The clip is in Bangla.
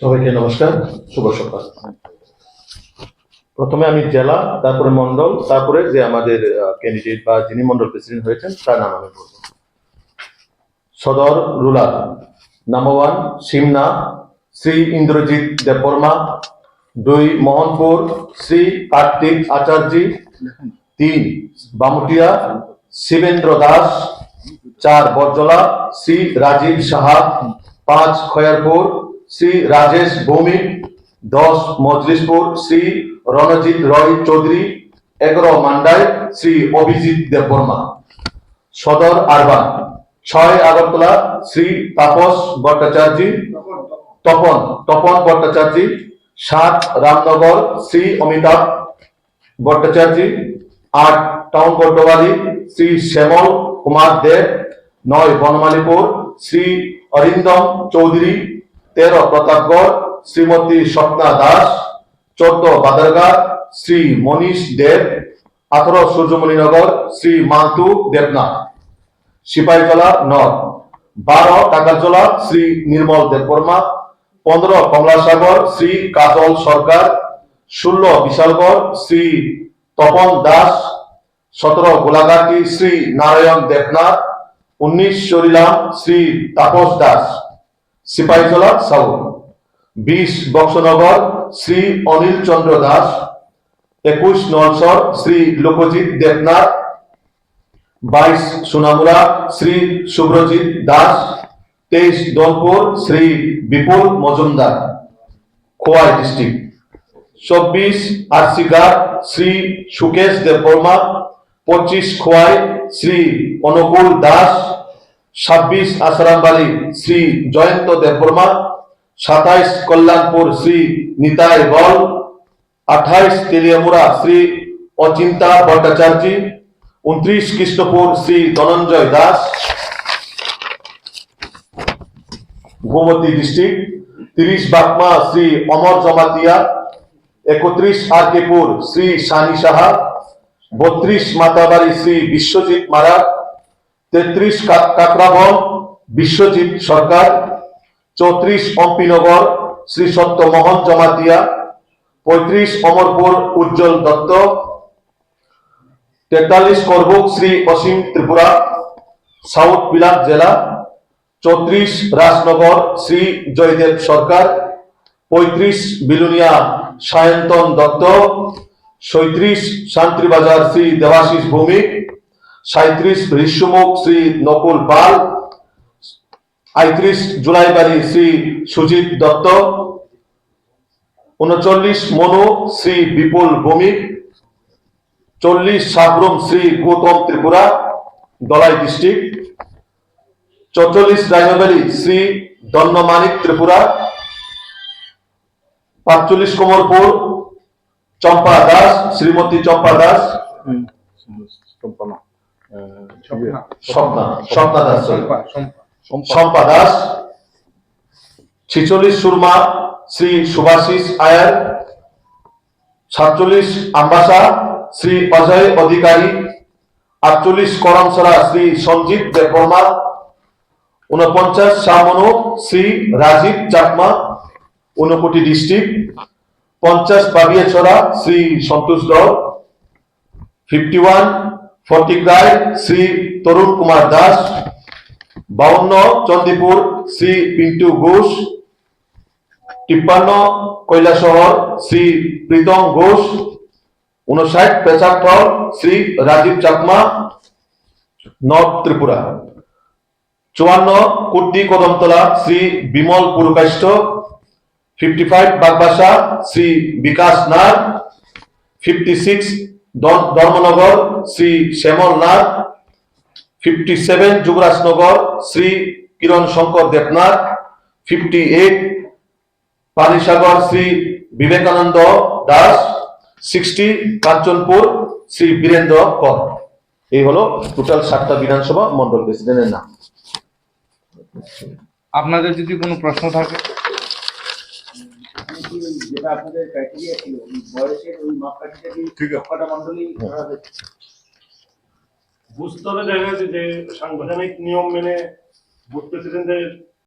সবাইকে নমস্কার, শুভ সকাল। প্রথমে আমি জেলা, তারপরে মন্ডল, তারপরে যে আমাদের ক্যান্ডিডেট বা যিনি মন্ডল প্রেসিডেন্ট হয়েছেন, তার নাম আমি বলব। সদর রুলার নাম্বার সিমনা, শ্রী ইন্দ্রজিৎ দেববর্মা, দুই, মোহনপুর, শ্রী কার্তিক আচার্যী, তিন, বামুটিয়া, শিবেন্দ্র দাস, চার বরজলা শ্রী রাজীব সাহা, পাঁচ, খয়ারপুর শ্রী রাজেশ ভৌমিক, দশ মজলিশপুর শ্রী রণজিৎ রয় চৌধুরী, এগারো মান্ডায় শ্রী অভিজিৎ দেববর্মা সদর আরবান, ছয় আগরতলা, শ্রী তাপস ভট্টাচার্য, তপন তপন ভট্টাচার্য, সাত রামনগর, শ্রী অমিতাভ ভট্টাচার্য, আট টাউন বড্ডবাড়ি শ্রী শ্যামল কুমার দেব, নয় বনমালীপুর, শ্রী অরিন্দম চৌধুরী তেরো প্রতাপগড়, শ্রীমতী স্বপ্না দাস, চোদ্দ বাদারঘাট শ্রী মনীষ দেব, আঠারো সূর্যমণিনগর, শ্রী মান্তু দেবনাথ। সিপাহীজলা নর বারো টাকারজলা শ্রী নির্মল দেববর্মা। পনেরো কমলাসাগর, শ্রী কাজল সরকার। ষোলো বিশালগড়, শ্রী তপন দাস। সতেরো গোলাঘাটি, শ্রী নারায়ণ দেবনাথ। উনিশ চরিলাম, শ্রী তাপস দাস। সিপাহীজলা সাউথ। বিশ বক্সনগর শ্রী অনিল চন্দ্র দাস, একুশ নলসর শ্রী লোকজিৎ দেবনাথ, বাইশ সোনামুড়া শ্রী শুভ্রজিৎ দাস, তেইশ দলপুর শ্রী বিপুল মজুমদার, খোয়াই ডিস্ট্রিক্ট। চব্বিশ আরসিঘাট শ্রী সুকেশ দেববর্মা, পঁচিশ খোয়াই শ্রী অনুকূল দাস ছাব্বিশ আসারামবাড়ি শ্রী জয়ন্ত দেববর্মা সাতাইশ কল্যাণপুর শ্রী নিতাই বল, আঠাইশ তেলিয়ামুড়া শ্রী অচিন্তা ভট্টাচার্য, উনত্রিশ কৃষ্ণপুর শ্রী ধনঞ্জয় দাস। গোমতী ডিস্ট্রিক্ট, তিরিশ বাকমা শ্রী অমর জমাতিয়া, একত্রিশ আরকেপুর শ্রী সানি সাহা, বত্রিশ মাতাবাড়ি শ্রী বিশ্বজিৎ মারা তেত্রিশ কাকরাবন বিশ্বজিৎ সরকার, চৌত্রিশ অম্পিনগর, শ্রী সত্যমোহন জমাতিয়া, পঁয়ত্রিশ অমরপুর উজ্জ্বল দত্ত, তেতাল্লিশ করবুক শ্রী অসীম ত্রিপুরা, সাউথ বিলাস জেলা, চৌত্রিশ রাজনগর শ্রী জয়দেব সরকার, পঁয়ত্রিশ বিলুনিয়া সায়ন্তন দত্ত, সৈত্রিশ শান্তিবাজার শ্রী দেবাশিস ভৌমিক সাঁত্রিশ ঋষ্যমুখ শ্রী নকুল পাল, আইত্রিশ জুলাইবাড়ি শ্রী সুজিত দত্ত, উনচল্লিশ মনু শ্রী বিপুল ভৌমিক, চল্লিশ সাবরুম শ্রী গৌতম ত্রিপুরা, দলাই ডিস্ট্রিক্ট, চৌচল্লিশ রাইনবেলি শ্রী দন্নমানিক ত্রিপুরা, পাঁচচল্লিশ কোমরপুর চম্পা দাস, শ্রীমতী চম্পা দাস। সম্পন্ন শম্পা দাস, ছিচল্লিশ সুরমা, শ্রী সুভাষিস আয়ার, সাতচল্লিশ আম্বাসা, শ্রী অজয় অধিকারী, আটচল্লিশ করমসরা, শ্রী সঞ্জিত দেববর্মা উনপঞ্চাশ শামনু শ্রী রাজীব চাকমা, ঊনকোটি ডিস্ট্রিক্ট, পঞ্চাশ পাবিয়াছড়া শ্রী সন্তোষ দল ফিফটি ওয়ান ফটিকরায় শ্রী তরুণ কুমার দাস, বাউন্ন চন্দিপুর শ্রী পিন্টু ঘোষ, তিপ্পান্ন কৈলাসহর শ্রী প্রীতম ঘোষ উনষাট পেচাকফল শ্রী রাজীব চাকমা নর্থ ত্রিপুরা। চুয়ান্ন Kurti Kadamtala Shri Bimal Purkayastha, fifty five Bagbassa Shri Bikash Nath fifty six Dharmanagar, Shri Shyamal Nath fifty seven Jubarajnagar, Shri Kiran Shankar Debnath fifty eight Panisagar, Shri Vivekananda Das sixty Kanchanpur, Shri Birendra Kar. এই হলো টোটাল সাতটা বিধানসভা মন্ডল প্রেসিডেন্টের নাম। আপনাদের যদি কোনো প্রশ্ন থাকে? যেটা আপনাদের ক্রাইটেরিয়া ছিল ওই বয়সের ওই মাপকাঠিটা কি ঠিক আছে। কটা হয়েছে? বুথ স্তরে দেখা গেছে যে সাংবিধানিক নিয়ম মেনে বুথ প্রেসিডেন্টের